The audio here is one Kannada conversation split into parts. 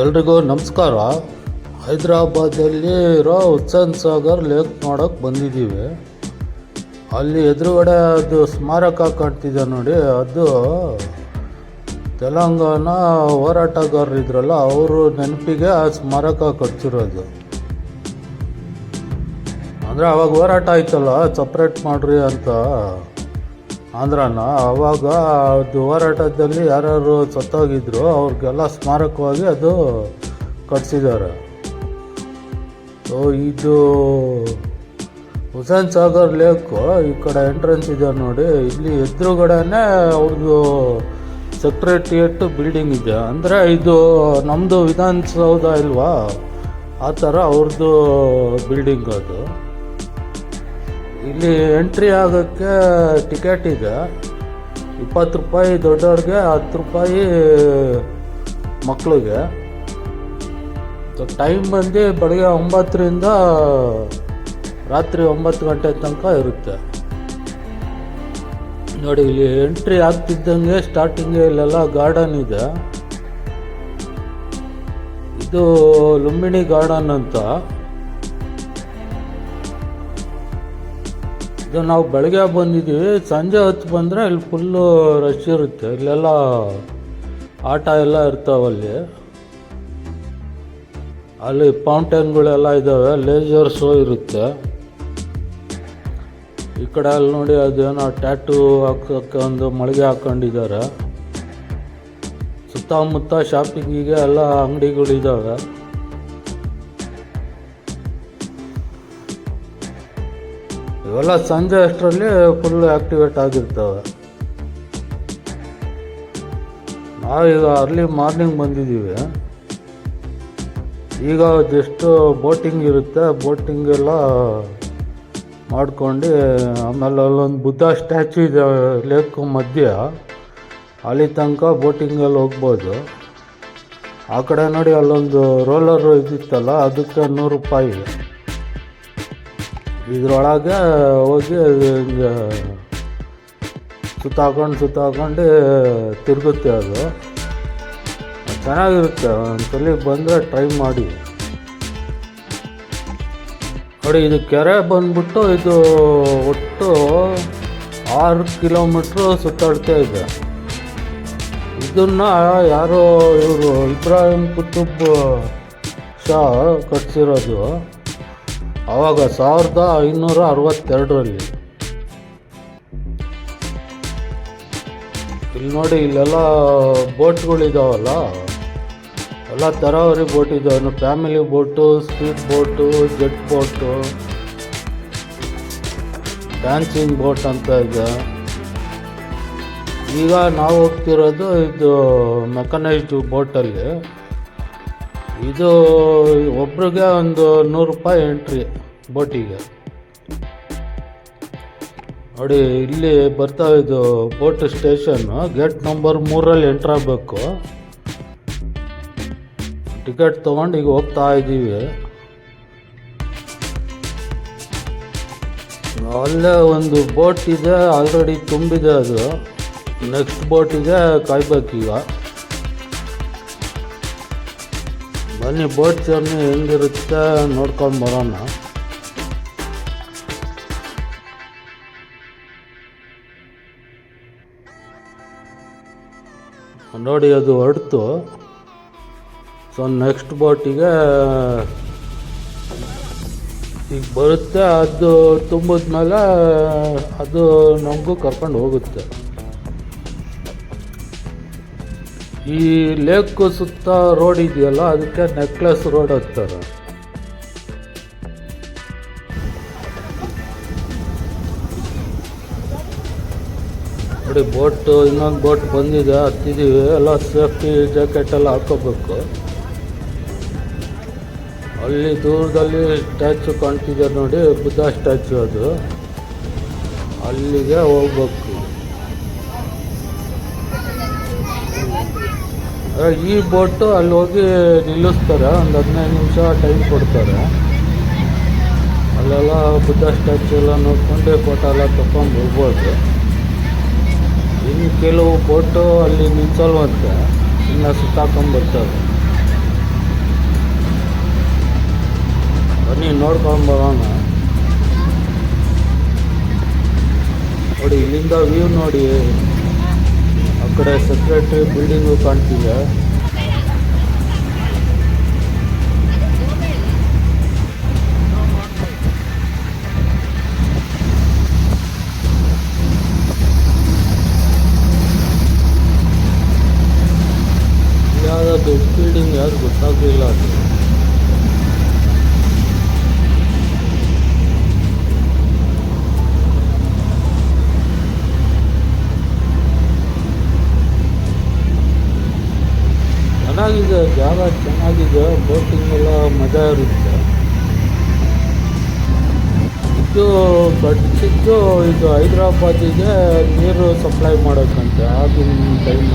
ಎಲ್ರಿಗೂ ನಮಸ್ಕಾರ. ಹೈದ್ರಾಬಾದಲ್ಲಿ ಇರೋ ಹುಸೇನ್ ಸಾಗರ್ ಲೇಕ್ ನೋಡೋಕೆ ಬಂದಿದ್ದೀವಿ. ಅಲ್ಲಿ ಎದುರುಗಡೆ ಅದು ಸ್ಮಾರಕ ಕಾಣ್ತಿದೆ ನೋಡಿ, ಅದು ತೆಲಂಗಾಣ ಹೋರಾಟಗಾರರಿದ್ರಲ್ಲ ಅವರು ನೆನಪಿಗೆ ಆ ಸ್ಮಾರಕ ಕಟ್ಸಿರೋದು. ಅಂದರೆ ಅವಾಗ ಹೋರಾಟ ಆಯ್ತಲ್ಲ, ಸಪ್ರೇಟ್ ಮಾಡ್ರಿ ಅಂತ. ಆಂಧ್ರನ ಅವಾಗ ಅದು ಹೋರಾಟದಲ್ಲಿ ಯಾರ್ಯಾರು ಸತ್ತೋಗಿದ್ರು, ಅವ್ರಿಗೆಲ್ಲ ಸ್ಮಾರಕವಾಗಿ ಅದು ಕಟ್ಸಿದ್ದಾರೆ. ಇದು ಹುಸೇನ್ ಸಾಗರ್ ಲೇಕು ಈ ಕಡೆ ಎಂಟ್ರೆನ್ಸ್ ಇದೆ ನೋಡಿ. ಇಲ್ಲಿ ಎದುರುಗಡೆನೆ ಅವ್ರದ್ದು ಸೆಕ್ರೆಟ್ರಿಯೇಟ್ ಬಿಲ್ಡಿಂಗ್ ಇದೆ. ಅಂದರೆ ಇದು ನಮ್ಮದು ವಿಧಾನಸೌಧ ಇಲ್ವಾ? ಆ ಥರ ಅವ್ರದ್ದು ಬಿಲ್ಡಿಂಗ್ ಅದು. ಇಲ್ಲಿ ಎಂಟ್ರಿ ಆಗೋಕ್ಕೆ ಟಿಕೆಟ್ ಇದೆ ಇಪ್ಪತ್ತು ರೂಪಾಯಿ ದೊಡ್ಡವ್ರಿಗೆ, ಹತ್ತು ರೂಪಾಯಿ ಮಕ್ಕಳಿಗೆ ಟೈಮ್ ಬಂದು ಬೆಳಗ್ಗೆ ಒಂಬತ್ತರಿಂದ ರಾತ್ರಿ ಒಂಬತ್ತು ಗಂಟೆ ತನಕ ಇರುತ್ತೆ. ನೋಡಿ, ಇಲ್ಲಿ ಎಂಟ್ರಿ ಆಗ್ತಿದ್ದಂಗೆ ಸ್ಟಾರ್ಟಿಂಗ್ ಇಲ್ಲೆಲ್ಲ ಗಾರ್ಡನ್ ಇದೆ. ಇದು ಲುಂಬಿಣಿ ಗಾರ್ಡನ್ ಅಂತ. ಇದು ನಾವು ಬೆಳಗ್ಗೆ ಬಂದಿದ್ದೀವಿ, ಸಂಜೆ ಹೊತ್ತು ಬಂದರೆ ಇಲ್ಲಿ ಫುಲ್ಲು ರಶ್ ಇರುತ್ತೆ. ಇಲ್ಲೆಲ್ಲ ಆಟ ಎಲ್ಲ ಇರ್ತಾವಲ್ಲಿ ಅಲ್ಲಿ. ಫೌಂಟೇನ್ಗಳೆಲ್ಲ ಇದ್ದಾವೆ ಲೇಸರ್ ಶೋ ಇರುತ್ತೆ. ಈ ಕಡೆ ಅಲ್ಲಿ ನೋಡಿ ಅದೇನೋ ಟ್ಯಾಟೂ ಹಾಕೋಕ್ಕೆ ಒಂದು ಮಳಿಗೆ ಹಾಕೊಂಡಿದ್ದಾರೆ. ಸುತ್ತಮುತ್ತ ಶಾಪಿಂಗಿಗೆ ಎಲ್ಲ ಅಂಗಡಿಗಳಿದ್ದಾವೆ ಇವೆಲ್ಲ ಸಂಜೆ ಅಷ್ಟರಲ್ಲಿ ಫುಲ್ ಆಕ್ಟಿವೇಟ್ ಆಗಿರ್ತವೆ. ನಾವೀಗ ಅರ್ಲಿ ಮಾರ್ನಿಂಗ್ ಬಂದಿದ್ದೀವಿ. ಈಗ ಜಸ್ಟ್ ಬೋಟಿಂಗ್ ಇರುತ್ತೆ. ಬೋಟಿಂಗ್ ಎಲ್ಲ ಮಾಡ್ಕೊಂಡು, ಆಮೇಲೆ ಅಲ್ಲೊಂದು ಬುದ್ಧ ಸ್ಟ್ಯಾಚು ಇದೆ ಲೇಕ್ ಮಧ್ಯ. ಅಲ್ಲಿ ತನಕ ಬೋಟಿಂಗಲ್ಲಿ ಹೋಗ್ಬೋದು. ಆ ಕಡೆ ನೋಡಿ ಅಲ್ಲೊಂದು ರೋಲರ್ ಇದಿತ್ತಲ್ಲ, ಅದಕ್ಕೆ ನೂರು ರೂಪಾಯಿ. ಇದ್ರೊಳಗೆ ಹೋಗಿ ಹಿಂಗೆ ಸುತ್ತಾಕೊಂಡು ಸುತ್ತಾಕೊಂಡು ತಿರುಗುತ್ತೆ ಅದು. ಚೆನ್ನಾಗಿರುತ್ತೆ, ಒಂದ್ಸಲ ಬಂದರೆ ಟ್ರೈ ಮಾಡಿ. ನೋಡಿ, ಇದು ಕೆರೆ ಬಂದ್ಬಿಟ್ಟು ಇದು ಒಟ್ಟು ಆರು ಕಿಲೋಮೀಟ್ರ್ ಸುತ್ತಾಡ್ತಾ ಇದೆ. ಇದನ್ನ ಯಾರೋ ಇವರು ಇಬ್ರಾಹಿಂ ಕುತುಬ್ ಶಾ ಕಟ್ಸಿರೋದು. ಆವಾಗ ಸಾವಿರದ ಐನೂರ ಅರವತ್ತೆರಡರಲ್ಲಿ. ಇಲ್ಲಿ ನೋಡಿ, ಇಲ್ಲೆಲ್ಲ ಬೋಟ್ಗಳಿದಾವಲ್ಲ? ಎಲ್ಲ ತರಾವರಿ ಬೋಟ್ ಇದಾವೆ family boat, speed boat, jet boat, dancing boat ಅಂತ ಇದೆ. ಈಗ ನಾವು ಹೋಗ್ತಿರೋದು ಇದು ಮೆಕನೈಸ್ಡ್ ಬೋಟಲ್ಲಿ. ಇದು ಒಬ್ರಿಗೆ ಒಂದು ನೂರು ರೂಪಾಯಿ ಎಂಟ್ರಿ ಬೋಟಿಗೆ. ನೋಡಿ, ಇಲ್ಲಿ ಬರ್ತಾ ಇದು ಬೋಟ್ ಸ್ಟೇಷನ್ನು ಗೇಟ್ ನಂಬರ್ ಮೂರಲ್ಲಿ ಎಂಟ್ರ್ ಆಗಬೇಕು. ಟಿಕೆಟ್ ತೊಗೊಂಡು ಈಗ ಹೋಗ್ತಾ ಇದ್ದೀವಿ. ಅಲ್ಲೇ ಒಂದು ಬೋಟ್ ಇದೆ ಆಲ್ರೆಡಿ ತುಂಬಿದೆ ಅದು. ನೆಕ್ಸ್ಟ್ ಬೋಟಿಗೆ ಕಾಯ್ಬೇಕೀಗ. ಬನ್ನಿ ಬೋಟ್ ಜರ್ನಿ ಹೆಂಗಿರುತ್ತೆ ನೋಡ್ಕೊಂಡು ಬರೋಣ. ನೋಡಿ, ಅದು ಹೊರಡ್ತು ಸೊ ನೆಕ್ಸ್ಟ್ ಬೋಟಿಗೆ ಈಗ ಬರುತ್ತೆ, ಅದು ತುಂಬಿದ್ಮೇಲೆ ಅದು ನಮಗೂ ಕರ್ಕೊಂಡು ಹೋಗುತ್ತೆ. ಈ ಲೇಕ್ ಸುತ್ತ ರೋಡ್ ಇದೆಯಲ್ಲ, ಅದಕ್ಕೆ ನೆಕ್ಲೆಸ್ ರೋಡ್ ಹಾಕ್ತಾರೆ ನೋಡಿ, ಬೋಟ್, ಇನ್ನೊಂದು ಬೋಟ್ ಬಂದಿದೆ ಹತ್ತಿದ್ದೀವಿ ಎಲ್ಲ ಸೇಫ್ಟಿ ಜಾಕೆಟ್ ಎಲ್ಲ ಹಾಕೋಬೇಕು. ಅಲ್ಲಿ ದೂರದಲ್ಲಿ ಸ್ಟ್ಯಾಚು ಕಾಣ್ತಿದೆ ನೋಡಿ, ಬುದ್ಧ ಸ್ಟ್ಯಾಚು ಅದು. ಅಲ್ಲಿಗೆ ಹೋಗ್ಬೇಕು. ಈ ಬೋಟು ಅಲ್ಲಿ ಹೋಗಿ ನಿಲ್ಲಿಸ್ತಾರೆ. ಒಂದು ಹದಿನೈದು ನಿಮಿಷ ಟೈಮ್ ಕೊಡ್ತಾರೆ. ಅಲ್ಲೆಲ್ಲ ಬುದ್ಧ ಸ್ಟ್ಯಾಚು ಎಲ್ಲ ನೋಡ್ಕೊಂಡು ಫೋಟೋ ಎಲ್ಲ ತಗೊಂಡು ಹೋಗ್ಬೋದು. ಇನ್ನು ಕೆಲವು ಬೋಟು ಅಲ್ಲಿ ನಿಲ್ಸಲ್ವಂತೆ. ಇನ್ನು ಸುತ್ತಾಕೊಂಡ್ಬರ್ತಾರೆ ಬನ್ನಿ ನೋಡ್ಕೊಂಬರೋಣ ನೋಡಿ, ಇಲ್ಲಿಂದ ವ್ಯೂ ನೋಡಿ. ಕಡೆ ಸೆಕ್ರೆಟ್ರಿ ಬಿಲ್ಡಿಂಗು ಕಾಣ್ತಿದೆ. ಯಾವುದೋ ದೊಡ್ಡ ಬಿಲ್ಡಿಂಗ್ ಯಾರು ಗೊತ್ತಾಗಲಿಲ್ಲ ಅದು. ಚೆನ್ನಾಗಿದೆ, ಜಾಗ ಚೆನ್ನಾಗಿದೆ ಬೋಟಿಂಗ್ ಎಲ್ಲ ಮಜಾ ಇರುತ್ತೆ. ಇದು ಕಟ್ಟಿದ್ದು ಇದು ಹೈದ್ರಾಬಾದಿಗೆ ನೀರು ಸಪ್ಲೈ ಮಾಡೋಕ್ಕಂತೆ ಆಗಿನ ಟೈಮ್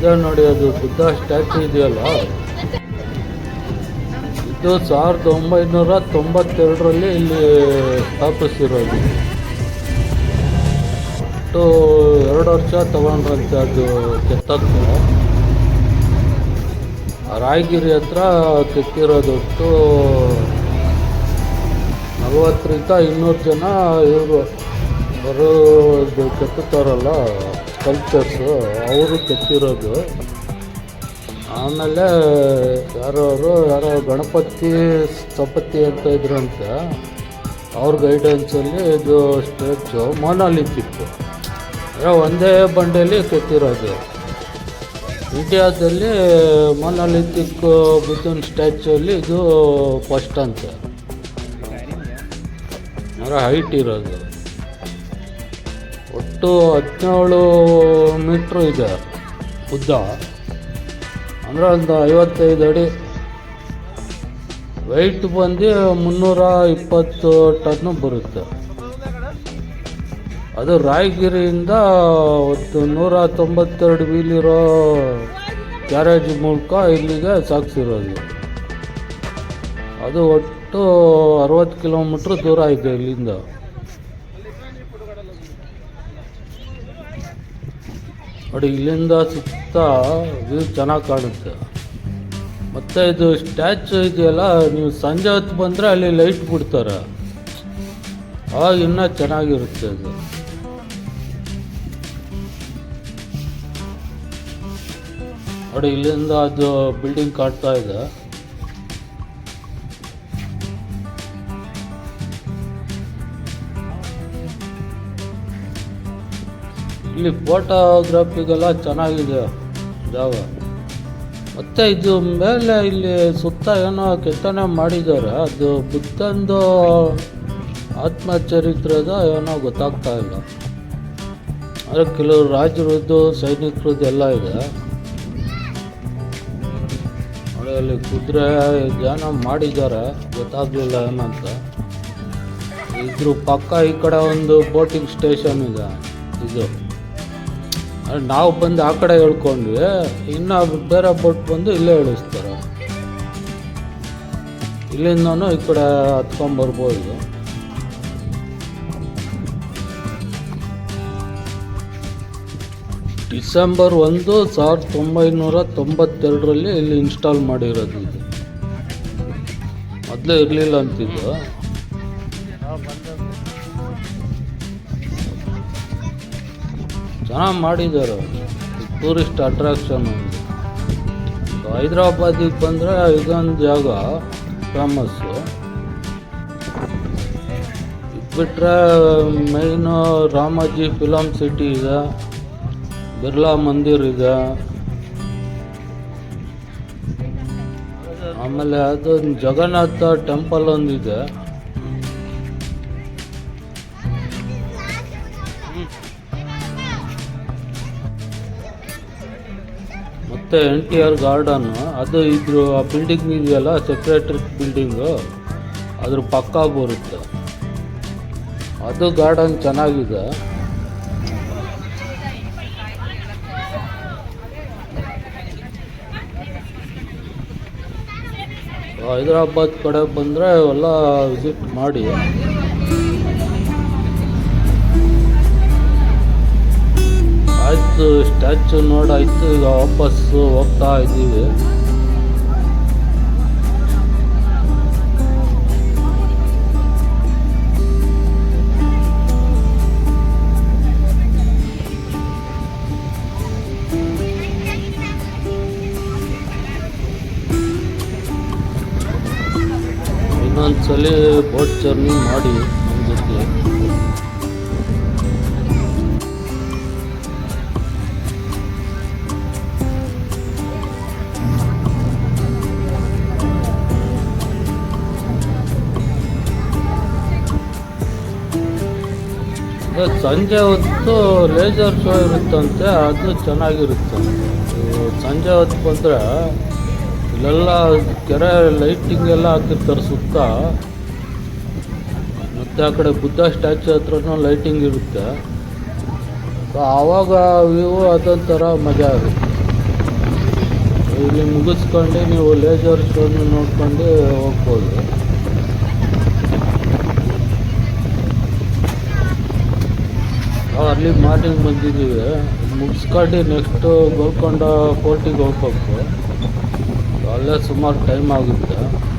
ಇದೆ ನೋಡಿ, ಅದು ಬುದ್ಧ ಸ್ಟ್ಯಾಚು ಇದೆಯಲ್ಲ? ಇದು ಸಾವಿರದ ಒಂಬೈನೂರ ತೊಂಬತ್ತೆರಡರಲ್ಲಿ ಇಲ್ಲಿ ಸ್ಥಾಪಿಸಿರೋದು. ಒಟ್ಟು ಎರಡು ವರ್ಷ ತಗೊಂಡ್ರಂತೆ ಅದು ಕೆತ್ತಕ್ಕೆ ರಾಯಗಿರಿ ಹತ್ರ ಕೆತ್ತಿರೋದೊಟ್ಟು ನಲವತ್ತರಿಂದ ಇನ್ನೂರು ಜನ ಇವರು ಬರೋದು ಕೆತ್ತುತ್ತಾರಲ್ಲ ಸ್ಕಲ್ಪ್ಚರ್ಸು ಅವರು ಕೆತ್ತಿರೋದು. ಆಮೇಲೆ ಯಾರೋ ಯಾರೋ ಗಣಪತಿ ಸ್ಥಪತಿ ಅಂತ ಇದ್ರಂತೆ, ಅವ್ರ ಗೈಡೆನ್ಸಲ್ಲಿ ಇದು ಸ್ಟೇಜು ಮೊನಾಲಿಥಿಕ್ಕು ಅಂದರೆ ಒಂದೇ ಬಂಡೆಯಲ್ಲಿ ಕೆತ್ತಿರೋದು ಇಂಡಿಯಾದಲ್ಲಿ ಮೊನಾಲಿಥಿಕ್ ಬುದ್ಧನ ಸ್ಟ್ಯಾಚ್ಯೂಲಿ ಇದು ಫಸ್ಟ್ ಅಂತೆ. ಅಂದರೆ ಹೈಟ್ ಇರೋದು. ಒಟ್ಟು ಹದಿನೇಳು ಮೀಟ್ರು ಇದೆ ಉದ್ದ. ಅಂದರೆ ಒಂದು ಐವತ್ತೈದು ಅಡಿ. ವೆಯ್ಟ್ ಬಂದು ಮುನ್ನೂರ ಇಪ್ಪತ್ತು ಟನ್ನು ಬರುತ್ತೆ. ಅದು ರಾಯಗಿರಿಯಿಂದ ಒಂದು ನೂರ ತೊಂಬತ್ತೆರಡು ವೀಲಿರೋ ಗ್ಯಾರೇಜ್ ಮೂಲಕ ಇಲ್ಲಿಗೆ ಸಾಗಿಸಿರೋದು. ಅದು ಒಟ್ಟು ಅರವತ್ತು ಕಿಲೋಮೀಟ್ರ್ ದೂರ ಇದೆ ಇಲ್ಲಿಂದ. ನೋಡಿ, ಇಲ್ಲಿಂದ ಸುತ್ತ ವ್ಯೂ ಚೆನ್ನಾಗಿ ಕಾಣುತ್ತೆ. ಮತ್ತು ಇದು ಸ್ಟ್ಯಾಚು ಇದೆಯಲ್ಲ, ನೀವು ಸಂಜೆ ಹೊತ್ತು ಬಂದರೆ ಅಲ್ಲಿ ಲೈಟ್ ಬಿಡ್ತಾರೆ. ಆವಾಗ ಇನ್ನೂ ಚೆನ್ನಾಗಿರುತ್ತೆ ಅದು ನೋಡಿ, ಇಲ್ಲಿಂದ ಅದು ಬಿಲ್ಡಿಂಗ್ ಕಾಡ್ತಾ ಇದೆ. ಇಲ್ಲಿ ಫೋಟೋಗ್ರಾಫಿಗೆಲ್ಲ ಚೆನ್ನಾಗಿದೆ ಜಾಗ. ಮತ್ತೆ ಇದು ಮೇಲೆ ಇಲ್ಲಿ ಸುತ್ತ ಏನೋ ಕೆತ್ತನೆ ಮಾಡಿದ್ದಾರೆ. ಅದು ಬುದ್ಧಂದು ಆತ್ಮಚರಿತ್ರದ ಏನೋ ಗೊತ್ತಾಗ್ತಾ ಇಲ್ಲ. ಆದರೆ ಕೆಲವು ರಾಜರದ್ದು, ಸೈನಿಕರದ್ದು ಎಲ್ಲ ಇದೆ. ನೋಡಿ ಅಲ್ಲಿ ಕುದುರೆ ಧ್ಯಾನ ಮಾಡಿದ್ದಾರೆ, ಗೊತ್ತಾಗಲಿಲ್ಲ ಏನಂತ. ಇದ್ರ ಪಕ್ಕ ಈ ಕಡೆ ಒಂದು ಬೋಟಿಂಗ್ ಸ್ಟೇಷನ್ ಇದೆ. ಇದು. ನಾವು ಬಂದು ಆ ಕಡೆ ಹೇಳ್ಕೊಂಡ್ವಿ, ಇನ್ನು ಬೇರೆ ಬೋಟ್ ಬಂದು ಇಲ್ಲೇ ಇಳಿಸ್ತಾರೆ. ಇಲ್ಲಿಂದನೂ ಈ ಕಡೆ ಹತ್ಕೊಂಬರ್ಬೋದು ಡಿಸೆಂಬರ್ ಒಂದು ಸಾವಿರದ ಒಂಬೈನೂರ ತೊಂಬತ್ತೆರಡರಲ್ಲಿ ಇಲ್ಲಿ ಇನ್ಸ್ಟಾಲ್ ಮಾಡಿರೋದು ಇದು. ಮೊದಲೇ ಇರಲಿಲ್ಲ ಅಂತಿದ್ದು. ಚೆನ್ನಾಗಿ ಮಾಡಿದ್ದಾರೆ ಟೂರಿಸ್ಟ್ ಅಟ್ರಾಕ್ಷನ್ ಹೈದ್ರಾಬಾದಿಗೆ ಬಂದರೆ ಇದೊಂದು ಜಾಗ ಫೇಮಸ್ಸು ಇದು ಬಿಟ್ಟರೆ ಮೇಯ್ನು ರಾಮಾಜಿ ಫಿಲಮ್ ಸಿಟಿ ಇದೆ. ಬಿರ್ಲಾ ಮಂದಿರ್ ಇದೆ ಆಮೇಲೆ ಅದೊಂದು ಜಗನ್ನಾಥ ಟೆಂಪಲ್ ಒಂದಿದೆ. ಮತ್ತು ಎನ್ ಟಿ ಆರ್ ಗಾರ್ಡನ್ನು ಅದು ಇದ್ರ ಆ ಬಿಲ್ಡಿಂಗ್ ಇದೆಯಲ್ಲ ಸೆಕ್ರೆಟ್ರಿ ಬಿಲ್ಡಿಂಗು ಅದ್ರ ಪಕ್ಕ ಬರುತ್ತೆ. ಅದು ಗಾರ್ಡನ್ ಚೆನ್ನಾಗಿದೆ. ಹೈದರಾಬಾದ್ ಕಡೆ ಬಂದರೆ ಎಲ್ಲ ವಿಸಿಟ್ ಮಾಡಿ. ಆಯಿತು ಸ್ಟ್ಯಾಚು ನೋಡಾಯಿತು ಈಗ ವಾಪಸ್ಸು ಹೋಗ್ತಾ ಇದ್ದೀವಿ. ಒಂದೊಂದ್ಸಲಿ ಬೋಟ್ ಜರ್ನಿ ಮಾಡಿ ನಮ್ಮ ಜೊತೆ. ಸಂಜೆ ಹೊತ್ತು ಲೇಸರ್ ಶೋ ಇರುತ್ತಂತೆ ಅದು ಚೆನ್ನಾಗಿರುತ್ತೆ. ಸಂಜೆ ಹೊತ್ತು ಬಂದರೆ ಇಲ್ಲೆಲ್ಲ ಕೆರೆ ಲೈಟಿಂಗ್ ಎಲ್ಲ ಹಾಕಿರ್ತಾರೆ ಸುತ್ತ. ಮತ್ತು ಆ ಕಡೆ ಬುದ್ಧ ಸ್ಟ್ಯಾಚು ಹತ್ರನೂ ಲೈಟಿಂಗ್ ಇರುತ್ತೆ. ಆವಾಗ ವ್ಯೂ ಅದೊಂಥರ ಮಜಾ ಆಗುತ್ತೆ. ಇಲ್ಲಿ ಮುಗಿಸ್ಕೊಂಡು ನೀವು ಲೇಜರ್ ಶೋನು ನೋಡ್ಕೊಂಡು ಹೋಗ್ಬೋದು. ಅಲ್ಲಿ ಮಾರ್ನಿಂಗ್ ಬಂದಿದ್ದೀವಿ. ಮುಗಿಸ್ಕೊಂಡು ನೆಕ್ಸ್ಟು ಗೋಲ್ಕೊಂಡ ಫೋರ್ಟಿಗೆ ಹೋಗ್ಬೇಕು. ಅಲ್ಲೇ ಸುಮಾರು ಟೈಮ್ ಆಗುತ್ತೆ.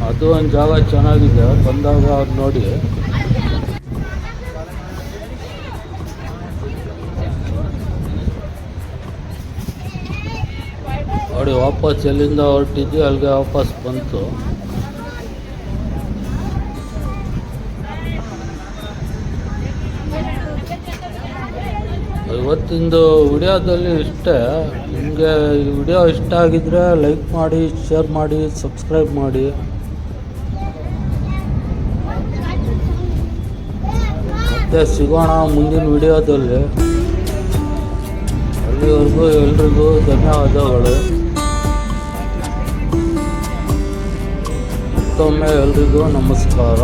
ಅದು ಒಂದು ಜಾಗ ಚೆನ್ನಾಗಿದೆ. ಬಂದಾಗ ಅದು ನೋಡಿ. ನೋಡಿ, ವಾಪಸ್ ಎಲ್ಲಿಂದ ಹೊರಟಿದ್ವಿ, ಅಲ್ಲಿಗೆ ವಾಪಸ್ ಬಂತು. ಇವತ್ತಿಂದು ವಿಡಿಯೋದಲ್ಲಿ ಇಷ್ಟೇ. ನಿಮಗೆ ಈ ವಿಡಿಯೋ ಇಷ್ಟ ಆಗಿದ್ರೆ ಲೈಕ್ ಮಾಡಿ, ಶೇರ್ ಮಾಡಿ, ಸಬ್ಸ್ಕ್ರೈಬ್ ಮಾಡಿ. ಮತ್ತೆ ಸಿಗೋಣ ಮುಂದಿನ ವಿಡಿಯೋದಲ್ಲಿ. ಅಲ್ಲಿವರೆಗೂ ಎಲ್ರಿಗೂ ಧನ್ಯವಾದಗಳು. ಮತ್ತೊಮ್ಮೆ ಎಲ್ರಿಗೂ ನಮಸ್ಕಾರ.